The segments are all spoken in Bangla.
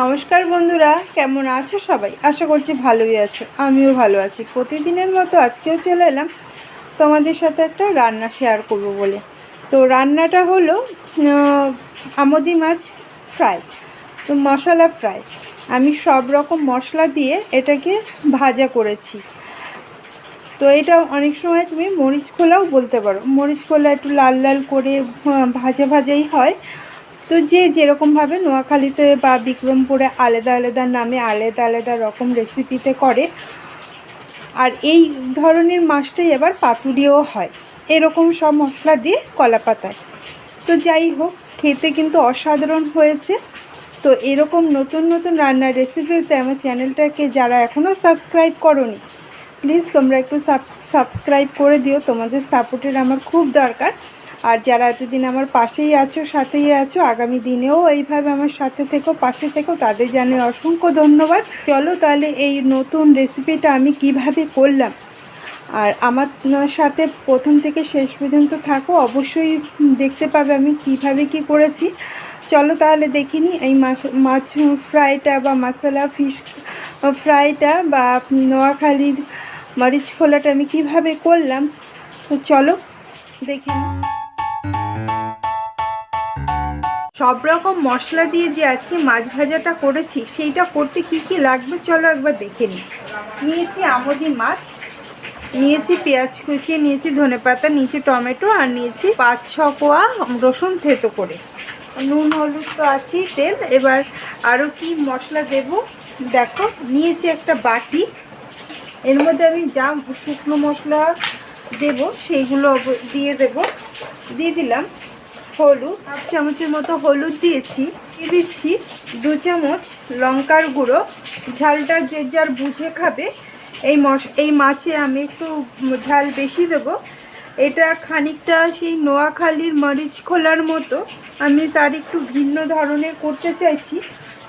নমস্কার বন্ধুরা, কেমন আছো সবাই? আশা করছি ভালোই আছো। আমিও ভালো আছি। প্রতিদিনের মতো আজকেও চলে এলাম তোমাদের সাথে একটা রান্না শেয়ার করব বলে। তো রান্নাটা হলো আমদি মাছ ফ্রাই তো মশলা ফ্রাই আমি সব রকম মশলা দিয়ে এটাকে ভাজা করেছি। তো এটা অনেক সময় তুমি মরিচ খোলাও বলতে পারো। মরিচ খোলা একটু লাল লাল করে ভাজা ভাজাই হয়। তো যে যেরকমভাবে নোয়াখালীতে বা বিক্রমপুরে আলাদা আলাদা নামে আলাদা আলাদা রকম রেসিপিতে করে, আর এই ধরনের মাছটাই আবার পাতুরিও হয়। এরকম সব মশলা দিয়ে কলা পাতায় তো যাই হোক, খেতে কিন্তু অসাধারণ হয়েছে। তো এরকম নতুন নতুন রান্নার রেসিপিতে আমার চ্যানেলটাকে যারা এখনও সাবস্ক্রাইব করনি প্লিজ তোমরা একটু সাবস্ক্রাইব করে দিও। তোমাদের সাপোর্টের আমার খুব দরকার। আর যারা এতদিন আমার পাশেই আছো, সাথেই আছো, আগামী দিনেও এইভাবে আমার সাথে থেকো, পাশে থেকো, তাদের জানে অসংখ্য ধন্যবাদ। চলো তাহলে এই নতুন রেসিপিটা আমি কীভাবে করলাম? আর আমার সাথে প্রথম থেকে শেষ পর্যন্ত থাকো, অবশ্যই দেখতে পাবে আমি কীভাবে কি করেছি। চলো তাহলে দেখিনি এই মাছ মাছ ফ্রাইটা বা মশলা ফিশ ফ্রাইটা বা নোয়াখালীর মরিচ খোলাটা আমি কীভাবে করলাম। তো চলো দেখে নিই। সব রকম মশলা দিয়ে যে আজকে মাছ ভাজাটা করেছি, সেইটা করতে কি কি লাগবে চলো একবার দেখে নিই। নিয়েছি আমদি মাছ, নিয়েছি পেঁয়াজ কুচিয়ে, নিয়েছি ধনেপাতা, নিয়েছি টমেটো, আর নিয়েছি পাঁচ ছ কোয়া রসুন থেতো করে। নুন, হলুদ তো আছেই তেল, এবার আরও কি মশলা দেব? দেখো, নিয়েছি একটা বাটি। এর মধ্যে আমি যা শুকনো মশলা দেব, সেইগুলো দিয়ে দেব। দিয়ে দিলাম হলুদ হাফ চামচের মতো হলুদ দিয়েছি, দিয়ে দিচ্ছি দু চামচ লঙ্কার গুঁড়ো। ঝালটা যে যার বুঝে খাবে, এই মশ, এই মাছে আমি একটু ঝাল বেশি দেব। এটা খানিকটা সেই নোয়াখালীর মরিচ খোলার মতো। আমি তার একটু ভিন্ন ধরনের করতে চাইছি।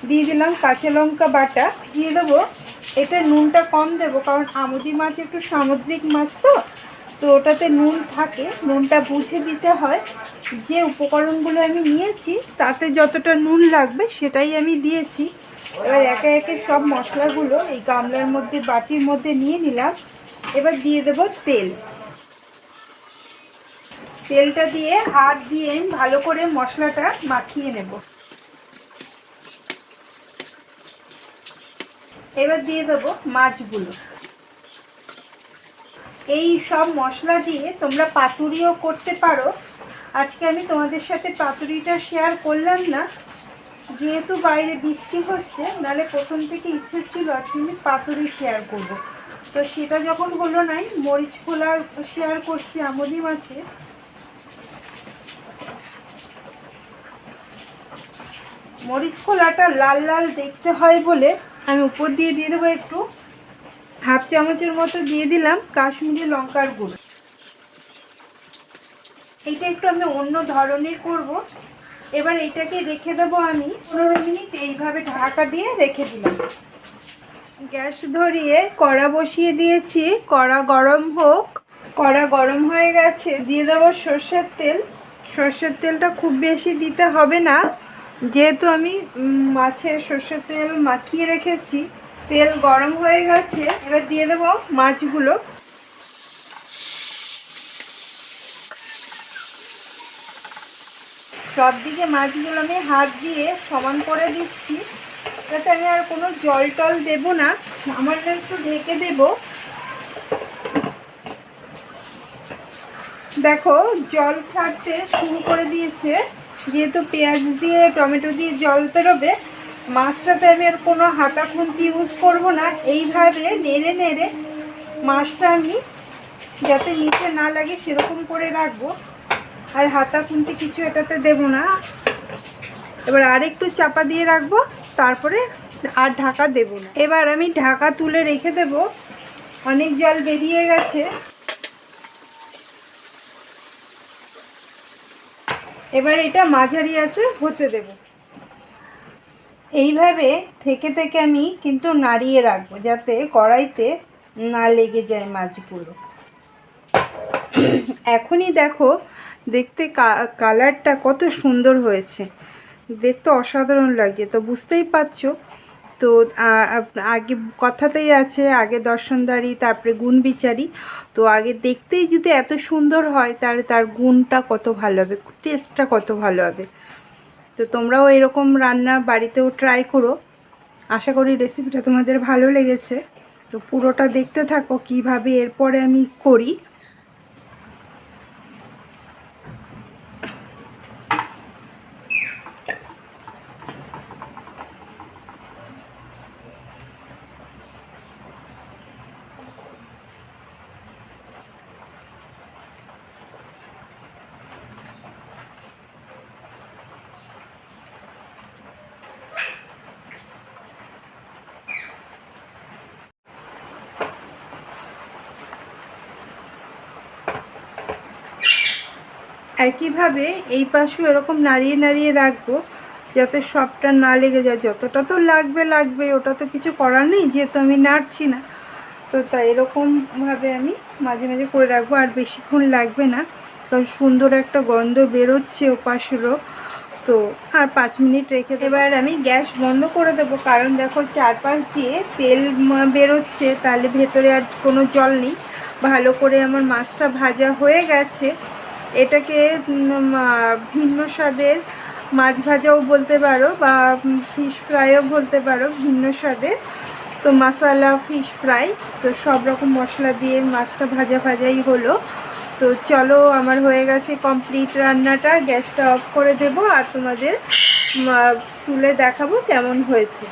দিয়ে দিলাম কাঁচা লঙ্কা বাটা। দিয়ে দেবো। এটা নুনটা কম দেবো, কারণ আমুদি মাছ একটু সামুদ্রিক মাছ তো। তো ওটাতে নুন থাকে, নুনটা বুঝে দিতে হয় যে উপকরণগুলো আমি নিয়েছি, তাতে যতটা নুন লাগবে সেটাই আমি দিয়েছি। এবার একে একে সব মশলাগুলো এই গামলার মধ্যে, বাটির মধ্যে নিয়ে নিলাম। এবার দিয়ে দেব তেল। তেলটা দিয়ে হাত দিয়ে ভালো করে মশলাটা মাখিয়ে নেব। এবার দিয়ে দেবো মাছগুলো। এই সব মশলা দিয়ে তোমরা পাতুরিও করতে পারো। আজকে আমি তোমাদের সাথে পাতুরিটা শেয়ার করলাম না। যেহেতু বাইরে বৃষ্টি হচ্ছে, নাহলে প্রথম থেকে ইচ্ছে ছিল আজকে আমি পাতুরি শেয়ার করব। তো সেটা যখন হলো নাই মরিচ খোলা শেয়ার করছি, আমদি মাছে মরিচ খোলাটা লাল লাল দেখতে হয় বলে আমি উপর দিয়ে দিয়ে দেবো একটু। হাফ চামচের মতো দিয়ে দিলাম কাশ্মীরি লঙ্কার গুঁড়ো। এইটা একটু আমি অন্য ধরনের করব। এবার এটাকে রেখে দেবো আমি। পনেরো মিনিট এইভাবে ঢাকা দিয়ে রেখে দিলাম। গ্যাস ধরিয়ে কড়া বসিয়ে দিয়েছি। কড়া গরম হোক, কড়া গরম হয়ে গেছে, দিয়ে দেবো সর্ষের তেল। সর্ষের তেলটা খুব বেশি দিতে হবে না। যেহেতু আমি মাছে সর্ষের তেল মাখিয়ে রেখেছি তেল গরম হয়ে গেছে, এবার দিয়ে দেবো মাছগুলো। সব দিকে মাছগুলো আমি হাত দিয়ে সমান করে দিচ্ছি, যাতে আমি আর কোনো জল টল দেবো না, সামান্য একটু ঢেকে দেব। দেখো, জল ছাড়তে শুরু করে দিয়েছে, যেহেতু পেঁয়াজ দিয়ে, টমেটো দিয়ে জল বেরোবে মাছটাতে আমি আর কোনো হাতা খুন্তি ইউজ করব না। এইভাবে নেড়ে নেড়ে মাছটা আমি যাতে নিচে না লাগে সেরকম করে রাখব। আর হাতা খুন্তি কিছু এটাতে দেবো না। এবার আর একটু চাপা দিয়ে রাখব, তারপরে আর ঢাকা দেবো না। এবার আমি ঢাকা তুলে রেখে দেবো। অনেক জল বেরিয়ে গেছে। এবার এটা মাঝারি আছে, হতে দেব। এইভাবে থেকে থেকে আমি কিন্তু নাড়িয়ে রাখব যাতে কড়াইতে না লেগে যায় মাছগুলো। এখনই দেখো, দেখতে কালারটা কত সুন্দর হয়েছে। দেখতে অসাধারণ লাগছে। তো বুঝতেই পারছ, তো আগে কথাতেই আছে, আগে দর্শনদারি, তারপরে গুণ বিচারি। তো আগে দেখতেই যদি এত সুন্দর হয়, তাহলে তার গুণটা কত ভালো হবে, টেস্টটা কত ভালো হবে। তো তোমরাও এরকম রান্না বাড়িতেও ট্রাই করো। আশা করি রেসিপিটা তোমাদের ভালো লেগেছে। তো পুরোটা দেখতে থাকো কীভাবে এরপরে আমি করি। একইভাবে এই পাশেও এরকম নাড়িয়ে নাড়িয়ে রাখব, যাতে সবটা না লেগে যায়। যতটা তো লাগবে লাগবে। ওটা তো কিছু করার নেই, যেহেতু আমি নাড়ছি না। তো তাই এরকমভাবে আমি মাঝে মাঝে করে রাখব। আর বেশিক্ষণ লাগবে না, কারণ সুন্দর একটা গন্ধ বেরোচ্ছে ওপাশেরও তো আর পাঁচ মিনিট রেখে। এবার আমি গ্যাস বন্ধ করে দেবো, কারণ দেখো চারপাশ দিয়ে তেল বেরোচ্ছে, তাহলে ভেতরে আর কোনো জল নেই। ভালো করে আমার মাছটা ভাজা হয়ে গেছে। এটাকে ভিন্ন স্বাদের মাছ ভাজাও বলতে পারো বা ফিশ ফ্রাইও বলতে পারো, ভিন্ন স্বাদের। তো মশালা ফিশ ফ্রাই তো সব রকম মশলা দিয়ে মাছটা ভাজা ভাজাই হলো। তো চলো, আমার হয়ে গেছে কমপ্লিট রান্নাটা। গ্যাসটা অফ করে দেবো আর তোমাদের তুলে দেখাবো কেমন হয়েছে।